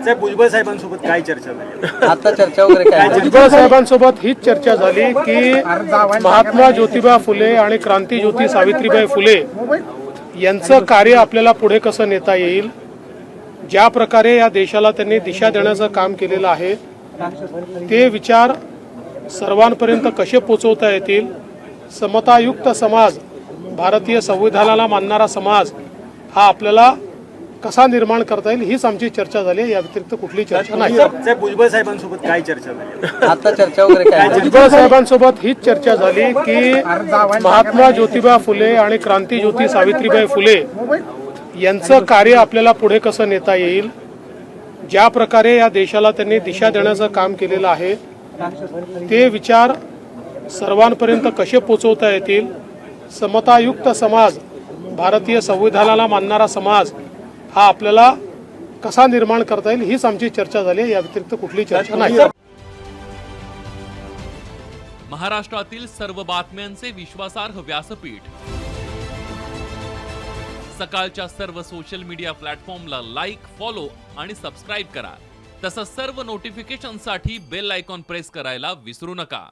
साहेब भुजबळ साहेबांसोबत काय चर्चा झाली? आता चर्चा वगैरे काय. भुजबळ साहेबांसोबत हीच चर्चा झाली की महात्मा ज्योतिबा फुले आणि क्रांतीज्योती सावित्रीबाई फुले यांचं कार्य आपल्याला पुढे कसं नेता येईल? ज्या प्रकारे या देशाला त्यांनी दिशा देण्याचं काम केलेलं आहे ते विचार सर्वांपर्यंत कसे पोचवता येतील? समतायुक्त समाज भारतीय संविधानाला मानणारा समाज हा आपल्याला कसा निर्माण करता येईल हीच आमची चर्चा झाली आहे. या व्यतिरिक्त कुठली चर्चा नाही. साहेब भुजबळ साहेबांसोबत काय चर्चा झाली? आता चर्चा वगैरे काय. भुजबळ साहेबांसोबत हीच चर्चा झाली की महात्मा ज्योतिबा फुले आणि क्रांतीज्योती सावित्रीबाई फुले यांचं कार्य आपल्याला पुढे कसं नेता येईल? ज्या प्रकारे या देशाला त्यांनी दिशा देण्याचं काम केलेलं आहे ते विचार सर्वांपर्यंत कसे पोचवता येतील? समतायुक्त समाज भारतीय संविधानाला मानणारा समाज हा आपल्याला कसा निर्माण करता येईल हीच आमची चर्चा झाली. या व्यतिरिक्त कुठली चर्चा नाही. महाराष्ट्रातील सर्व बातम्यांचे विश्वासार्ह व्यासपीठ. सकाळच्या सर्व सोशल मीडिया प्लॅटफॉर्मला लाईक फॉलो आणि सबस्क्राईब करा. तसंच सर्व नोटिफिकेशनसाठी बेल आयकॉन प्रेस करायला विसरू नका.